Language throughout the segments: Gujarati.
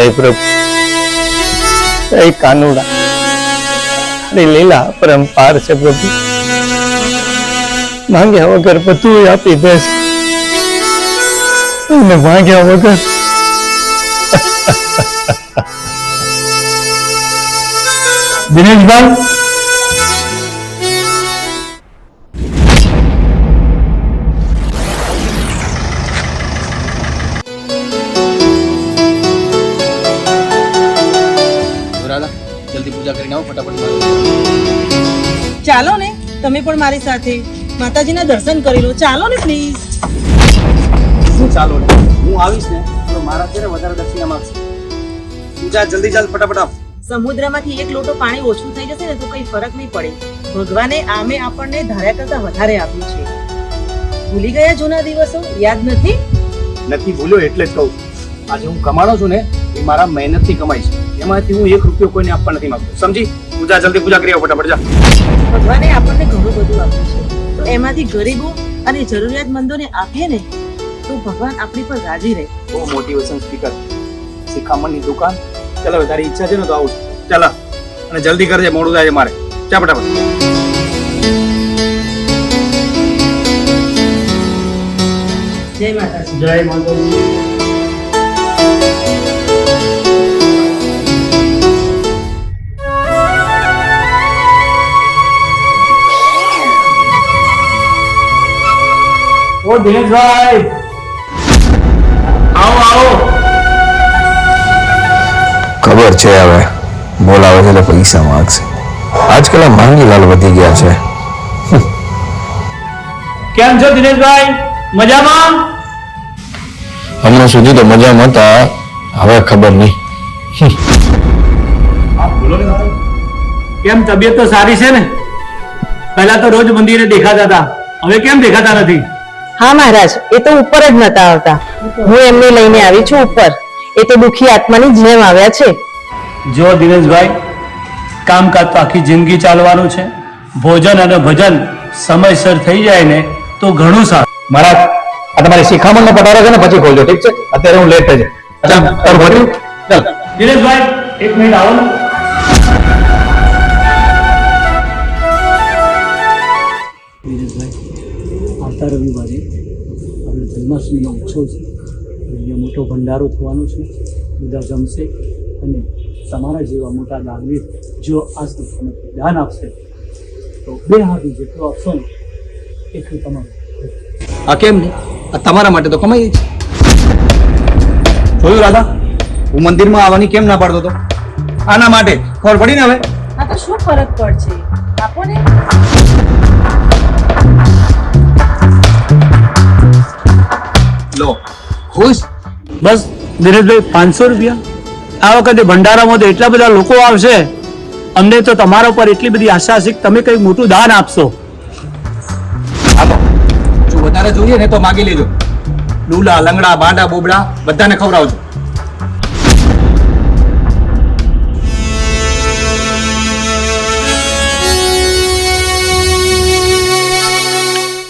હે પ્રભુ. હે કાનુડા. તારી લીલા પરંપાર છે પ્રભુ. માંગ્યા વગર બધું આપી દેશ અને માંગ્યા વગર દિનેશભાઈ પૂજા કરીને આવો ફટાફટ. ચાલો ને તમે પણ મારી સાથે માતાજીના દર્શન કરી લો. ચાલો ને પ્લીઝ શું ચાલો ને હું આવીશ ને તો મારા છે ને વધારે દક્ષિણા માંગશે પૂજા જલ્દી ચાલ ફટાફટ આવ. સમુદ્રમાંથી એક લોટો પાણી ઓછું થઈ જશે ને તો કઈ ફરક નહીં પડે. ભગવાને આમે આપણને ધાર્યા કરતા વધારે આપ્યું છે. ભૂલી ગયા જૂના દિવસો? યાદ નથી? નથી ભૂલ્યો એટલે જ કહું. છું આજે હું કમાણો છું ને એ મારા મહેનતથી કમાઈશ. એમાંથી હું એક રૂપિયો કોઈને આપવા નથી માંગતો. સમજી? પૂજા જલ્દી પૂજા કરી આવો ફટાફટ જા. ભગવાને આપણને ઘણું બધું આપ્યું છે. તો એમાંથી ગરીબો અને જરૂરિયાતમંદોને આપીએ ને તો ભગવાન આપણી પર રાજી રહે. બહુ મોટિવેશન સ્પીકર શિખામણની દુકાન. ચાલો તારી ઈચ્છા છે ને તો આવું. ચાલો ચાલ અને જલ્દી કરજે મોડું થાય છે મારે. ચા ફટાફટ. જય માતાજી. જય માતાજી. ઓ દિનેશભાઈ આવો આવો. ખબર છે હવે. બોલાવે છે એટલે પૈસા માંગશે. આજકાલ માંગી લાલ વધી ગયા છે. કેમ છો દિનેશભાઈ મજામાં? હમણાં સુધી તો મજામાં હતા. હવે ખબર નહીં. કેમ તબિયત તો સારી છે ને? પહેલા તો રોજ મંદિરે દેખાતા હતા. હવે કેમ દેખાતા નથી? હા મહારાજ એ તો ઉપર જ નતા આવતા. હું એમને લઈને આવી છું ઉપર. એ તો દુખી આત્માની જેમ આવ્યા છે. જો દિનેશભાઈ કામકાજ તો આખી જિંદગી ચાલવાનું છે. ભોજન અને ભજન સમયસર થઈ જાય ને તો ઘણું સારું. મારા આ તમારી શિખામણ નો પટારો છે ને પછી ખોલજો ઠીક છે? અત્યારે હું લેટ થઈ જાય ચાલ દિનેશભાઈ એક મિનિટ આવો આવતા રવિવારે આપણે જન્માષ્ટમીનો ઉત્સવ છે. અહીંયા મોટો ભંડારો થવાનો છે. બધા જમશે અને તમારા જેવા મોટા દાનવીર જો આ સંસ્થાને દાન આપશે તો બે હાથી જેટલો આપશો ને એટલું તમારું આ કેમ નહીં આ તમારા માટે તો કમાઈ છે. જોયું રાધા? હું મંદિરમાં આવવાની કેમ ના પાડતો હતો? આના માટે ખબર પડી ને હવે? આ તો શું ફરક પડશે? આપો ને. ખુશ? બસ દિનેશભાઈ પાંચસો રૂપિયા. આ વખતે ભંડારામાં તો એટલા બધા લોકો આવશે. અમને તો તમારા પર એટલી બધી આશા છે કે તમે કંઈક મોટું દાન આપશો. હાલો. જો વધારે જોઈએ ને તો માગી લેજો. લૂલા લંગડા બાંડા બોબડા બધાને ખવડાવજો.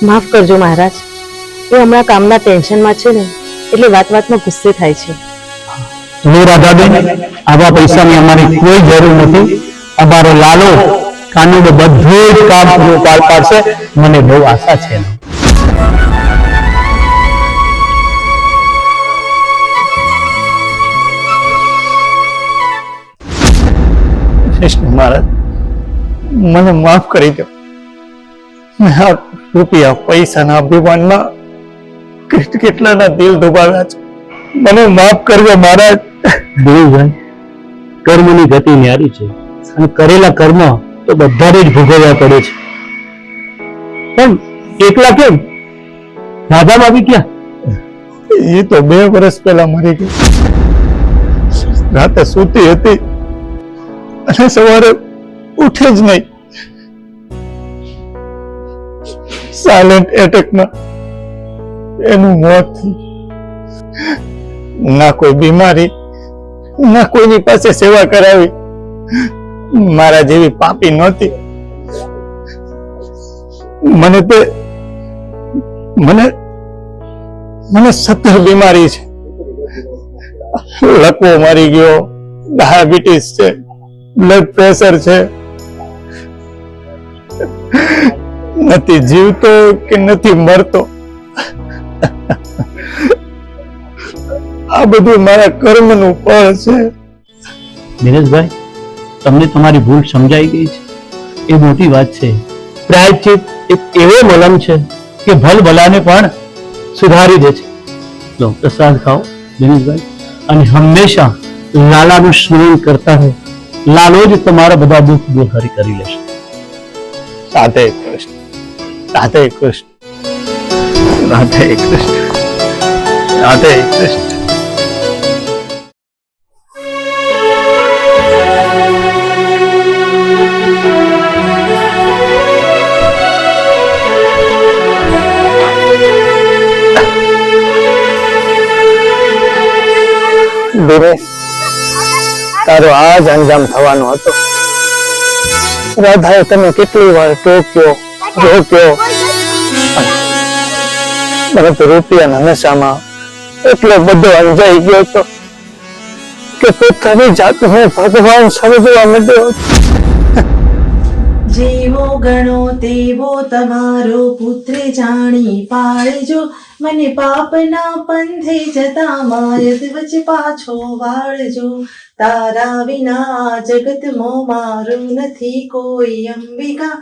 માફ કરજો મહારાજ. એ હમણાં કામના ટેન્શનમાં છે ને. એટલે વાત વાતમાં ગુસ્સે થાય છે. લો રાધાબેન આવા પૈસાની અમારી કોઈ જરૂર નથી. અમારો લાલો કાનૂન બધું જ કામ પૂરું પાર પાડશે. મને બહુ આશા છે. કૃષ્ણ મહારાજ મને માફ કરી દો. મેં આ રૂપિયા પૈસાના અભિમાનમાં કેટલાના દિલ દુભાવ્યા છે? મને માફ કરજો મારા દેવભાઈ કર્મની ગતિ ન્યારી છે અને કરેલા કર્મ તો બધાને જ ભોગવવા પડે છે. પણ એકલા કેમ? રાધા આવી ક્યાં એ તો બે વર્ષ પહેલા મરી ગઈ. રાતે સૂતી હતી. અને સવારે ઉઠે જ નહીં. સાયલેન્ટ એટેકમાં એનું મોત ના કોઈ બીમારી, ના કોઈની પાસે સેવા કરાવી. મારા જેવી પાપી નહોતી. મને તે, મને સત્તર બીમારી છે. લકવો મારી ગયો, ડાયાબિટીસ છે બ્લડ પ્રેશર છે. નથી જીવતો કે નથી મરતો. આ બધું મારા કર્મનું ફળ છે. દિનેશભાઈ તમને તમારી ભૂલ સમજાઈ ગઈ છે. એ મોટી વાત છે. પ્રાયશ્ચિત એક એવો મલમ છે કે ભલ ભલાને પણ સુધારી દે છે. લો પ્રસાદ ખાઓ દિનેશભાઈ અને હંમેશા લાલાનું સ્મરણ કરતા રહે. લાલો જ તમારા બધા દુઃખ દૂર કરી લેશે. સાથે કૃષ્ણ સાથે કૃષ્ણ રાધે કૃષ્ણ. રાધે કૃષ્ણ. તારો આ જ અંજામ થવાનો હતો. રાધાએ તમે કેટલી વાર ટોક્યો, રોક્યો. પરંતુ રૂપિયાના નશામાં એટલો બધો અંજાઈ ગયો હતો કે પોતાની જાતને ભગવાન સમજવા માંડ્યો જેવો ગણો તેવો તમારો પુત્ર જાણી પાળજો. મને પાપના પંથે જતા માયદ વચ પાછો વાળજો. તારા વિના જગત મો મારું નથી કોઈ અંબિકા.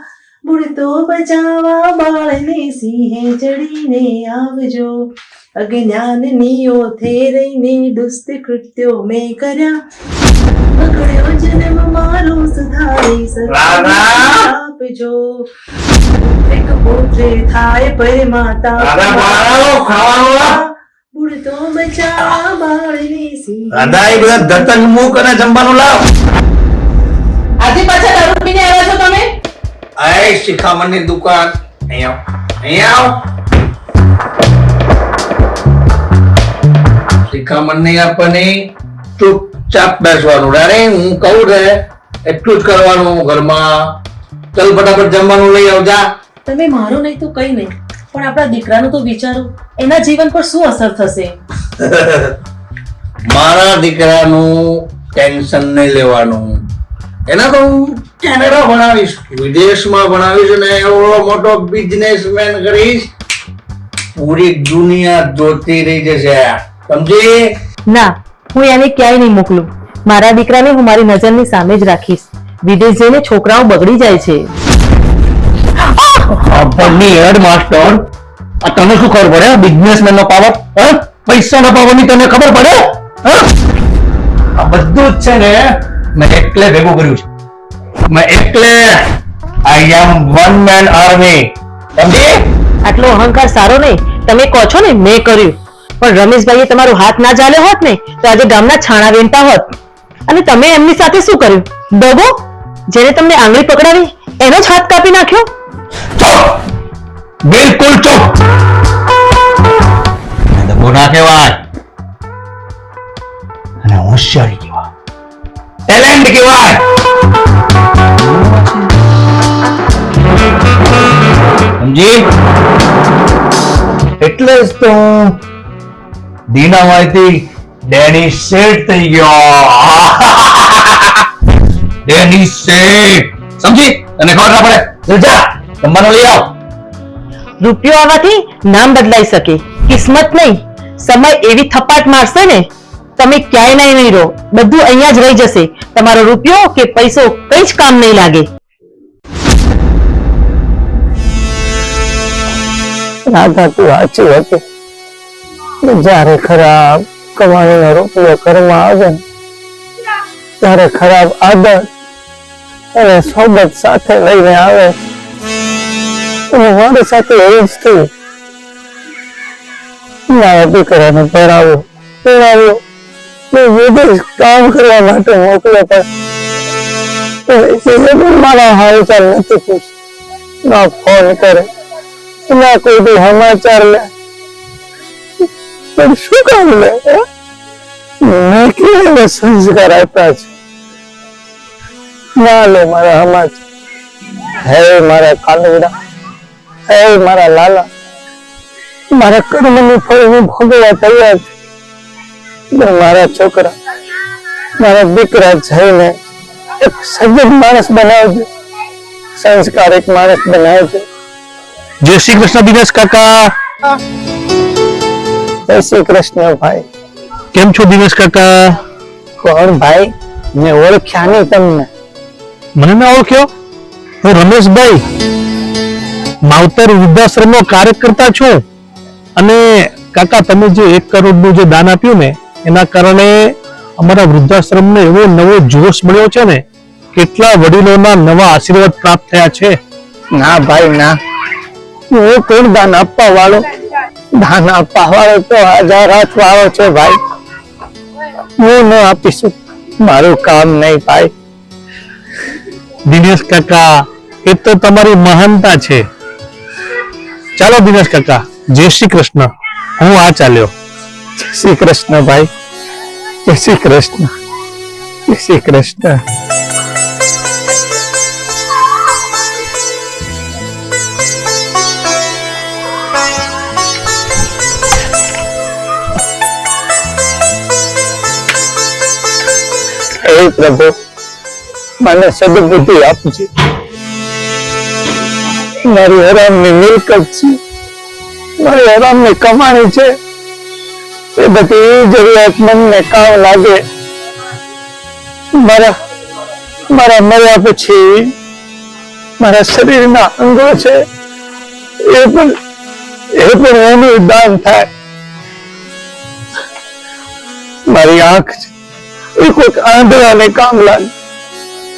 બુડતો બચાવા બાળને સિંહે ચડીને આવજો. અજ્ઞાનની ઓથે રહીને દુષ્ટ કૃત્યો મેં કર્યા. પકડ્યો જન્મ મારો સુધારી! આપજો. એક પુત્રે થાય પર માતા બુડતો બચાવા બાળને સિંહ બધા દર્તન મુખ અને જમવાનું લાવ. આજે પાછા દારૂ પીને આવ્યા આય શિખામણની દુકાન. અહીંયા આવ. અહીંયા આવ. શિખામણ નહીં આપવાની ચૂપચાપ બેસવાનું. અરે હું કહું રે એટલું જ કરવાનું ઘરમાં. ચલ ફટાફટ જમવાનું લઈ આવજા. તમે મારો નહીં તો કઈ નહીં. પણ આપણા દીકરાનું તો વિચારો એના જીવન પર શું અસર થશે? મારા દીકરાનું ટેન્શન નહીં લેવાનું. એના તો હું કેનેડા ભણાવીશ. વિદેશમાં ભણાવીશ અને એવો મોટો બિઝનેસમેન કરીશ. પૂરી દુનિયા જોતી રહી જશે. સમજી? ના હું એને ક્યાંય નહીં મોકલું. મારા દીકરાને હું મારી નજરની સામે જ રાખીશ. વિદેશ જઈને છોકરાઓ બગડી જાય છે. આપણની હેડ માસ્ટર આ તને શું ખબર પડે? બિઝનેસમેન નો પાવર પૈસા નો પાવરની તને ખબર પડે? હા? આ બધું જ છે ને મેં એટલે ભેગું કર્યું છે. મેં એકલે I am one man army સમજી? આટલો અહંકાર સારો નહીં. તમે કહો છો ને મેં કર્યું. પણ રમેશભાઈએ તમારો હાથ ના ચાલ્યો હોત ને તો આજે ગામના છાણા વેંટા હોત. અને તમે એમની સાથે શું કર્યું? દગો જેને તમને આંગળી પકડાવી એનો જ હાથ કાપી નાખ્યો? ચૂપ! બિલકુલ ચૂપ! દગો ના કહેવાય. અને હોશિયારી કહેવાય. ટેલેન્ટ કહેવાય. સમજી એટલે જ તો હું દીનામાંથી ડેની શેઠ થઈ ગયો. ડેની શેઠ. સમજી? તને ખબર ના પડે? જા, જમવાનું લઈ આવ. રૂપિયો આવવાથી નામ બદલાઈ શકે. કિસ્મત નહીં. સમય એવી થપાટ મારશે ને, તમે ક્યાંય નહીં રહો. બધું અહીંયા જ રહી જશે. તમારો રૂપિયો કે પૈસો કઈ જ કામ નહીં લાગે. રાધા તું સાચી હતી. જ્યારે ખરાબ કમાણીનો રૂપિયો ઘરમાં આવે ત્યારે ખરાબ આદર અને સોબત સાથે લઈને આવે. અને મારી સાથે એવું જ થયું મારા દીકરાને પહેરાવો પહેરાવો મેં વિદેશ કામ કરવા માટે મોકલ્યો પણ મારા હાલચાલ નથી પૂછ ના ફોન કરે. ના કોઈ બી સમાચાર લે પણ શું કામ લે હે? મેં કેવા સંસ્કાર આપ્યા છે ના લે મારા સમાચાર હે મારા કાનુડા હે મારા લાલા મારા કર્મની ફળ હું ભોગવવા તૈયાર છું પણ મારા છોકરા મારા દીકરા જઈને એક સજ્જન માણસ બનાવજો સંસ્કારિક માણસ બનાવજો જય શ્રી કૃષ્ણ દિનેશ કાકા. જય શ્રી કૃષ્ણ ભાઈ. કેમ છો દિનેશ કાકા? કોણ ભાઈ? મેં ઓળખ્યા નહીં તમને. મને ના ઓળખ્યો? હું રમેશભાઈ. માવતર વૃદ્ધાશ્રમનો કાર્યકર્તા છું. અને કાકા તમે જે એક કરોડનું જે દાન આપ્યું ને એના કારણે અમારા વૃદ્ધાશ્રમને એવો નવો જોશ મળ્યો છે ને કેટલા વડીલોના નવા આશીર્વાદ પ્રાપ્ત થયા છે. ના ભાઈ ના. હું કોણ દાન આપવા વાળો? દાન આપવા વાળો તો હજાર હાથ વાળો છે ભાઈ. હું ન આપીશું. મારું કામ નહીં ભાઈ. દિનેશ કાકા એ તો તમારી મહાનતા છે. ચાલો દિનેશ કાકા જય શ્રી કૃષ્ણ. હું આ ચાલ્યો. જય શ્રી કૃષ્ણ ભાઈ. જય શ્રી કૃષ્ણ. જય શ્રી કૃષ્ણ. પ્રભુ, મને સદબુદ્ધિ આપજે. મારી હરામની મિલકત છે. મારી હરામની કમાણી છે. એ બધી જરૂરિયાતમંદને કામ લાગે. મારા મારા મર્યા પછી, મારા શરીરના અંગો છે. એ પણ એ પણ એનું દાન થાય. મારી આંખ છે. એ કોઈક આંધળા ને કામલા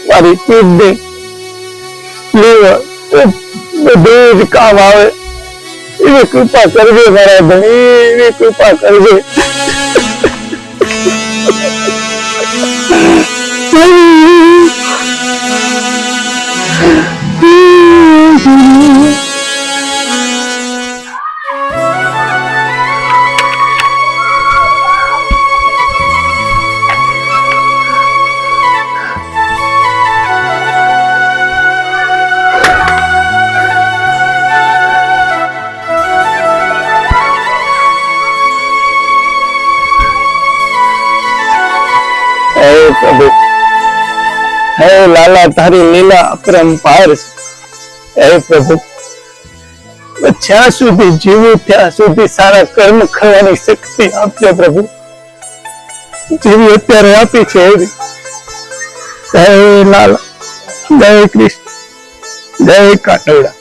મારી કિડની ને એ બધું જ કામ આવે એવી કૃપા કરજે મારા ધણી એવી કૃપા કરજે હે હે લાલા, તારી લીલા અપરંપાર હે પ્રભુ, જ્યાં સુધી જીવું, ત્યાં સુધી સારા કર્મ કરવાની શક્તિ આપજો પ્રભુ. જેવી અત્યારે આપી છે એવી. જય લાલા, જય કૃષ્ણ, જય કાટવડા